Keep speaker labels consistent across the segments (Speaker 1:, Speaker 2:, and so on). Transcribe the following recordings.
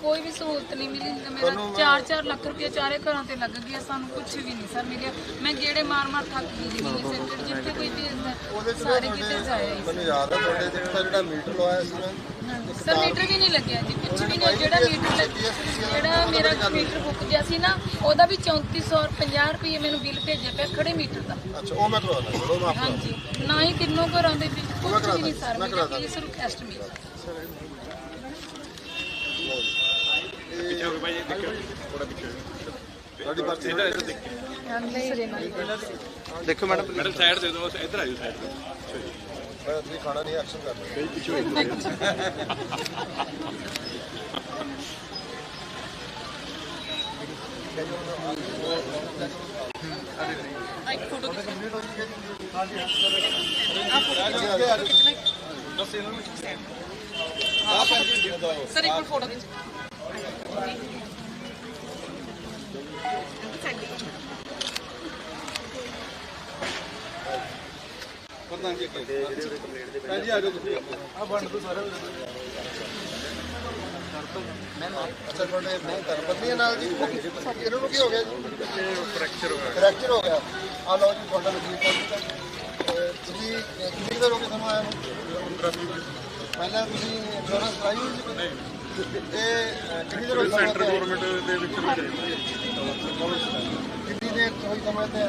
Speaker 1: ਕੋਈ ਵੀ ਸਹੂਲਤ ਨਹੀਂ ਮਿਲੀ। ਮੇਰਾ 4-4 ਲੱਖ ਰੁਪਏ ਚਾਰੇ ਘਰਾਂ ਤੇ ਲੱਗ ਗਿਆ। ਸਾਨੂੰ ਕੁਝ ਵੀ ਨਹੀਂ ਸਰ ਮਿਲਿਆ। ਮੈਂ ਗੇੜੇ ਮਾਰ ਮਾਰ ਥੱਕ ਗਈ ਜੀ ਸੈਂਟਰ ਜਿੱਥੇ ਕੋਈ ਭੇਜਦਾ ਸਾਰੇ ਕਿਤੇ ਜਾਇਆ
Speaker 2: ਮੈਨੂੰ ਯਾਦ ਹੈ ਤੁਹਾਡੇ ਜਿਹੜਾ ਮੀਟਰ ਲਵਾਇਆ ਸੀ ਨਾ
Speaker 1: ਸਰ ਮੀਟਰ ਵੀ ਨਹੀਂ ਲੱਗਿਆ ਜੀ। ਕੁਝ ਵੀ ਨਹੀਂ ਜਿਹੜਾ ਮੀਟਰ ਲੱਗ- ਜਿਹੜਾ ਮੇਰਾ ਮੀਟਰ ਮੁੱਕ ਗਿਆ ਸੀ ਨਾ ਉਹਦਾ ਵੀ 3450 ਰੁਪਏ ਮੈਨੂੰ ਬਿੱਲ ਭੇਜਿਆ ਪਿਆ ਖੜੇ ਮੀਟਰ ਦਾ।
Speaker 2: ਅੱਛਾ ਉਹ ਮੈਂ ਕਰਵਾਉਣਾ ਚਲੋ ਮੈਂ ਆਪਣਾ
Speaker 1: ਹਾਂਜੀ ਨਾ ਹੀ ਕਿੰਨੋਂ ਘਰਾਂ ਦੇ ਵਿੱਚ ਕੁਝ ਵੀ ਨਹੀਂ ਸਰ
Speaker 2: ਮੈਂ
Speaker 1: ਮੇਰਾ
Speaker 2: ਕਰਾ
Speaker 1: ਪਲੀਜ਼ ਰਿਕਵੈਸਟ ਮੇਰੀ
Speaker 3: ਪਿੱਛੇ ਹੋ ਭਾਈ ਦੇਖਿਓ ਥੋੜਾ ਪਿੱਛੇ
Speaker 2: ਤੁਹਾਡੀ ਪਰਚੀ
Speaker 3: ਇੱਧਰ ਇੱਧਰ ਦੇਖਿਓ
Speaker 4: ਦੇਖੋ ਮੈਡਮ
Speaker 3: ਮੈਡਮ ਸਾਈਡ ਦੇ ਦਿਓ ਇੱਧਰ ਆ ਜਾਓ ਸਾਈਡ ਤੇ।
Speaker 2: ਮੈਂ ਤੁਸੀਂ ਖਾਣਾ ਨਹੀਂ ਐਕਸ਼ਨ ਕਰਨਾ
Speaker 1: ਸਰ ਇੱਕ ਫੋਟੋ ਖਿੱਚ।
Speaker 2: ਅੱਛਾ ਤੁਹਾਡੇ ਧਰਮਪਤਨੀਆਂ ਨਾਲ ਜੀ ਇਹਨਾਂ ਨੂੰ ਕੀ ਹੋ ਗਿਆ ਜੀ ਫ੍ਰੈਕਚਰ ਹੋ ਗਿਆ ਫ੍ਰੈਕਚਰ ਹੋ ਗਿਆ ਆ ਲਓ ਜੀ ਤੁਹਾਡਾ ਵਕੀਲ ਤੁਸੀਂ ਕਿੰਨੀ ਦੇਰ ਹੋ ਗਈ ਤੁਹਾਨੂੰ ਆਇਆ ਨੂੰ ਪਹਿਲਾਂ ਤੁਸੀਂ ਇੰਸ਼ੋਰੈਂਸ ਕਰਾਈ ਹੋਈ ਸੀ ਨਹੀਂ ਇਹ ਕਿੰਨੀ ਦੇਰ ਹੋਈ ਸੈਂਟਰ ਗਵਰਨਮੈਂਟ ਦੇ ਵਿੱਚ ਕਿੰਨੀ ਦੇਰ ਹੋਈ ਸਮੇਂ ਤੇ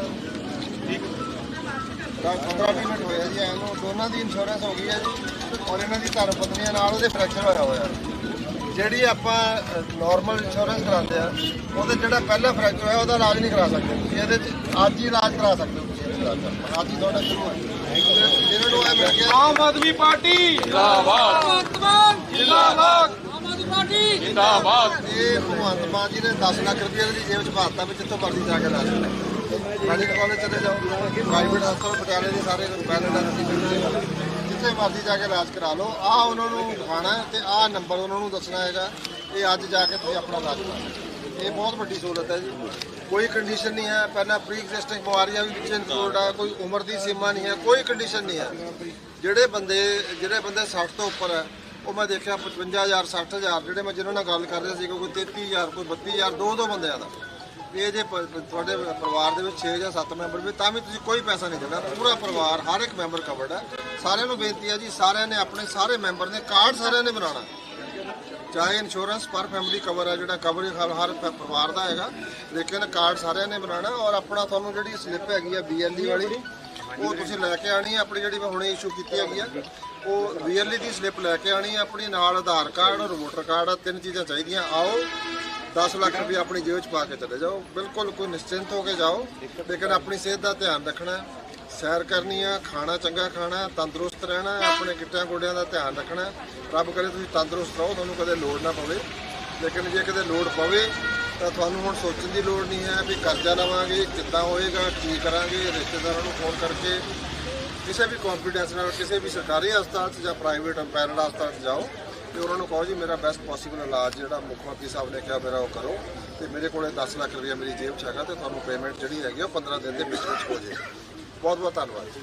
Speaker 2: 15 ਮਿੰਟ ਹੋਇਆ ਜੀ ਐਨੂੰ ਦੋਨਾਂ ਦੀ ਇੰਸ਼ੋਰੈਂਸ ਹੋ ਗਈ ਹੈ ਜੀ ਔਰ ਇਹਨਾਂ ਦੀ ਧਰਮ ਪਤਨੀਆਂ ਨਾਲ ਉਹਦੇ ਫ੍ਰੈਕਚਰ ਹੋਇਆ ਹੋਇਆ। ਜਿਹੜੀ ਆਪਾਂ ਨਾਰਮਲ ਇੰਸ਼ੋਰੈਂਸ ਕਰਾਉਂਦੇ ਆ ਉਹਦੇ ਜਿਹੜਾ ਪਹਿਲਾ ਫ੍ਰੈਕਚਰ ਹੋਇਆ ਉਹਦਾ ਇਲਾਜ ਨਹੀਂ ਕਰਾ ਸਕਦੇ। ਤੁਸੀਂ ਇਹਦੇ ਚ ਅੱਜ ਹੀ ਇਲਾਜ ਕਰਾ ਸਕਦੇ ਹੋ ਤੁਸੀਂ ਇਹਦਾ ਇਲਾਜ ਅੱਜ ਹੀ ਤੁਹਾਡਾ ਸ਼ੁਰੂ ਹੋਇਆ। ਜਿਹਨਾਂ ਨੂੰ ਇਹ ਮਿਲ ਗਿਆ
Speaker 4: ਆਮ ਆਦਮੀ ਪਾਰਟੀ। ਜਿੰਦਾਬਾਦ। ਜਿੰਦਾਬਾਦ। ਆਮ ਆਦਮੀ ਪਾਰਟੀ। ਜਿੰਦਾਬਾਦ।
Speaker 2: ਇਹ ਭਗਵੰਤ ਮਾਨ ਜੀ ਨੇ 10 ਲੱਖ ਰੁਪਏ ਦੀ ਜੇਬ ਚ ਪਾਤਾ ਵੀ ਜਿੱਥੋਂ ਮਰਜ਼ੀ ਜਾ ਕੇ ਇਲਾਜ ਕਰੋ ਮੈਡੀਕਲ ਕਾਲਜ ਚਲੇ ਜਾਓ। ਪ੍ਰਾਈਵੇਟ ਹਸਪਤਾਲ ਪਟਿਆਲੇ ਦੇ ਸਾਰੇ ਬੈਲੈਂਡ ਹਸਪਤਾਲ ਜਿੱਥੇ ਮਰਜ਼ੀ ਜਾ ਕੇ ਇਲਾਜ ਕਰਾ ਲਓ। ਆ ਉਹਨਾਂ ਨੂੰ ਦਿਖਾਣਾ ਹੈ ਤੇ ਆਹ ਨੰਬਰ ਉਹਨਾਂ ਨੂੰ ਦੱਸਣਾ ਹੈਗਾ। ਇਹ ਅੱਜ ਜਾ ਕੇ ਤੁਸੀਂ ਆਪਣਾ ਇਲਾਜ ਕਰਾ ਇਹ ਬਹੁਤ ਵੱਡੀ ਸਹੂਲਤ ਹੈ ਜੀ। ਕੋਈ ਕੰਡੀਸ਼ਨ ਨਹੀਂ ਹੈ। ਪਹਿਲਾਂ ਪ੍ਰੀ ਐਗਜ਼ਿਸਟਿੰਗ ਬਿਮਾਰੀਆਂ ਵੀ ਵਿੱਚ ਇਨਕਲੂਡ ਆ। ਕੋਈ ਉਮਰ ਦੀ ਸੀਮਾ ਨਹੀਂ ਹੈ। ਕੋਈ ਕੰਡੀਸ਼ਨ ਨਹੀਂ ਹੈ। ਜਿਹੜੇ ਬੰਦੇ ਜਿਹੜੇ ਬੰਦੇ 60 ਤੋਂ ਉੱਪਰ ਹੈ, ਉਹ ਮੈਂ ਦੇਖਿਆ 55000 60000 ਜਿਹੜੇ ਮੈਂ ਜਿਹਨਾਂ ਨਾਲ ਗੱਲ ਕਰ ਰਿਹਾ ਸੀ ਕੋਈ 33000 ਕੋਈ 32000 ਦੋ ਦੋ ਬੰਦਿਆਂ ਦਾ। ਇਹ ਜੇ ਪ- ਤੁਹਾਡੇ ਪਰਿਵਾਰ ਦੇ ਵਿੱਚ 6 ਜਾਂ 7 ਮੈਂਬਰ ਵੀ, ਤਾਂ ਵੀ ਤੁਸੀਂ ਕੋਈ ਪੈਸਾ ਨਹੀਂ ਦੇਣਾ। ਪੂਰਾ ਪਰਿਵਾਰ, ਹਰ ਇੱਕ ਮੈਂਬਰ ਕਵਰਡ ਹੈ। ਸਾਰਿਆਂ ਨੂੰ ਬੇਨਤੀ ਹੈ ਜੀ, ਸਾਰਿਆਂ ਨੇ ਆਪਣੇ ਸਾਰੇ ਮੈਂਬਰ ਨੇ, ਕਾਰਡ ਸਾਰਿਆਂ ਨੇ ਬਣਾਉਣਾ। ਚਾਹੇ ਇੰਸ਼ੋਰੈਂਸ ਪਰ ਫੈਮਿਲੀ ਕਵਰ ਹੈ, ਜਿਹੜਾ ਕਵਰ ਹਰ ਹਰ ਪ- ਪਰਿਵਾਰ ਦਾ ਹੈਗਾ, ਲੇਕਿਨ ਕਾਰਡ ਸਾਰਿਆਂ ਨੇ ਬਣਾਉਣਾ ਔਰ ਆਪਣਾ ਤੁਹਾਨੂੰ ਜਿਹੜੀ ਸਲਿੱਪ ਹੈਗੀ ਆ ਬੀਐਲਡੀ ਵਾਲੀ, ਉਹ ਤੁਸੀਂ ਲੈ ਕੇ ਆਣੀ ਹੈ, ਆਪਣੀ ਜਿਹੜੀ ਮੈਂ ਹੁਣੇ ਇਸ਼ੂ ਕੀਤੀ ਹੈਗੀ ਆ ਉਹ ਬੀਐਲਡੀ ਦੀ ਸਲਿੱਪ ਲੈ ਕੇ ਆਣੀ ਹੈ, ਆਪਣੀ ਨਾਲ ਆਧਾਰ ਕਾਰਡ ਔਰ ਵੋਟਰ ਕਾਰਡ ਆ ਤਿੰਨ ਚੀਜ਼ਾਂ ਚਾਹੀਦੀਆਂ। ਆਓ 10 ਲੱਖ ਰੁਪਏ ਆਪਣੀ ਜੇਬ 'ਚ ਪਾ ਕੇ ਚਲੇ ਜਾਓ। ਬਿਲਕੁਲ ਕੋਈ ਨਿਸ਼ਚਿੰਤ ਹੋ ਕੇ ਜਾਓ। ਲੇਕਿਨ ਆਪਣੀ ਸਿਹਤ ਦਾ ਧਿਆਨ ਰੱਖਣਾ ਸੈਰ ਕਰਨੀ ਆ, ਖਾਣਾ ਚੰਗਾ ਖਾਣਾ ਤੰਦਰੁਸਤ ਰਹਿਣਾ ਆਪਣੇ ਗਿੱਟਿਆਂ ਗੋਡਿਆਂ ਦਾ ਧਿਆਨ ਰੱਖਣਾ ਰੱਬ ਕਰੇ ਤੁਸੀਂ ਤੰਦਰੁਸਤ ਰਹੋ, ਤੁਹਾਨੂੰ ਕਦੇ ਲੋੜ ਨਾ ਪਵੇ। ਲੇਕਿਨ ਜੇ ਕਦੇ ਲੋੜ ਪਵੇ, ਤਾਂ ਤੁਹਾਨੂੰ ਹੁਣ ਸੋਚਣ ਦੀ ਲੋੜ ਨਹੀਂ ਹੈ ਵੀ ਕਰਜ਼ਾ ਲਵਾਂਗੇ, ਕਿੱਦਾਂ ਹੋਏਗਾ, ਕੀ ਕਰਾਂਗੇ, ਰਿਸ਼ਤੇਦਾਰਾਂ ਨੂੰ ਫੋਨ ਕਰਕੇ। ਕਿਸੇ ਵੀ ਕੌਨਫੀਡੈਂਸ ਨਾਲ, ਕਿਸੇ ਵੀ ਸਰਕਾਰੀ ਹਸਪਤਾਲ 'ਚ ਜਾਂ ਪ੍ਰਾਈਵੇਟ ਪੈਰਲ ਹਸਪਤਾਲ 'ਚ ਜਾਓ। ਤੇ ਉਹਨਾਂ ਨੂੰ ਕਹੋ ਜੀ, ਮੇਰਾ ਬੈਸਟ ਪੋਸੀਬਲ ਇਲਾਜ ਜਿਹੜਾ ਮੁੱਖ ਮੰਤਰੀ ਸਾਹਿਬ ਨੇ ਕਿਹਾ ਮੇਰਾ ਉਹ ਕਰੋ ਤੇ ਮੇਰੇ ਕੋਲੇ 10 ਲੱਖ ਰੁਪਏ ਮੇਰੀ ਜੇਬ 'ਚ ਹੈਗਾ ਤੇ ਤੁਹਾਨੂੰ ਪੇਮੈਂਟ ਜਿਹੜੀ ਹੈਗੀ ਉਹ 15 ਦਿਨ ਦੇ ਵਿੱਚ ਵਿੱਚ ਹੋ ਜਾਏਗੀ। ਬਹੁਤ ਬਹੁਤ ਧੰਨਵਾਦ ਜੀ।